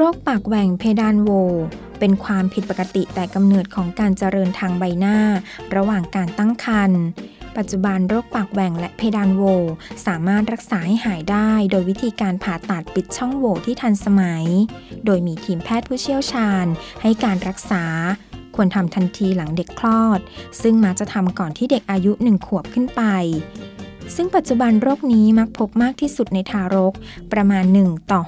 รคปากแหว่งเพดานโว เป็นความผิดปกติแต่กำเนิดของการเจริญทางใบหน้า ระหว่างการตั้งครรภ์ปัจจุบันโรคปากแหว่งและเพดานโว สามารถรักษาให้หายได้ โดยวิธีการผ่าตัดปิดช่องโหว่ที่ทันสมัย โดยมีทีมแพทย์ผู้เชี่ยวชาญ ให้การรักษา ควรทำทันทีหลังเด็กคลอด ซึ่งมักจะทำก่อนที่เด็กอายุหนึ่งขวบขึ้นไป ซึ่งปัจจุบันโรคนี้มักพบมากที่สุดในทารก ประมาณ 1 ต่อ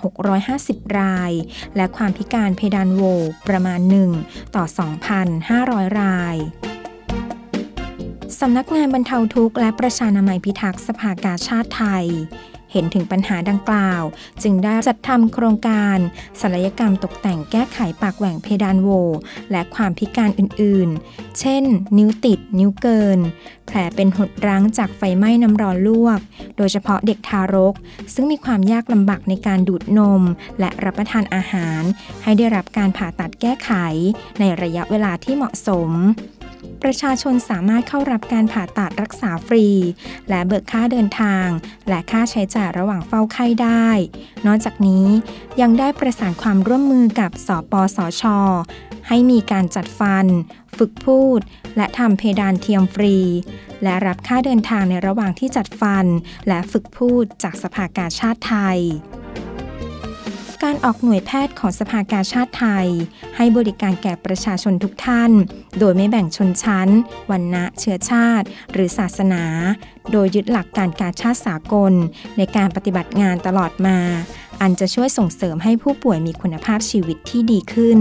650 ราย และความพิการเพดานโวประมาณ 1 ต่อ 2,500 ราย สำนักงานบรรเทาทุกข์และประชานามัยพิทักษ์สภากาชาติไทย เห็นถึงปัญหาดังกล่าว จึงได้จัดทำโครงการศัลยกรรมตกแต่งแก้ไขปากแหว่งเพดานโว และความพิการอื่นๆ เช่น นิ้วติด นิ้วเกิน แผลเป็นหดรั้งจากไฟไหม้น้ำร้อนลวก โดยเฉพาะเด็กทารก ซึ่งมีความยากลำบากในการดูดนม และรับประทานอาหาร ให้ได้รับการผ่าตัดแก้ไข ในระยะเวลาที่เหมาะสม ประชาชนสามารถเข้ารับการผ่าตัดรักษาฟรี และเบิกค่าเดินทาง และค่าใช้จ่ายระหว่างเฝ้าไข้ได้ นอกจากนี้ยังได้ประสานความร่วมมือกับสปสช ให้มีการจัดฟัน ฝึกพูด และทำเพดานเทียมฟรี และรับค่าเดินทางในระหว่างที่จัดฟัน และฝึกพูดจากสภากาชาติไทย การออกหน่วยแพทย์ของสภากาชาติไทย ให้บริการแก่ประชาชนทุกท่าน โดยไม่แบ่งชนชั้น วรรณะ เชื้อชาติ หรือศาสนา โดยยึดหลักการการชาติสากล ในการปฏิบัติงานตลอดมา อันจะช่วยส่งเสริมให้ผู้ป่วยมีคุณภาพชีวิตที่ดีขึ้น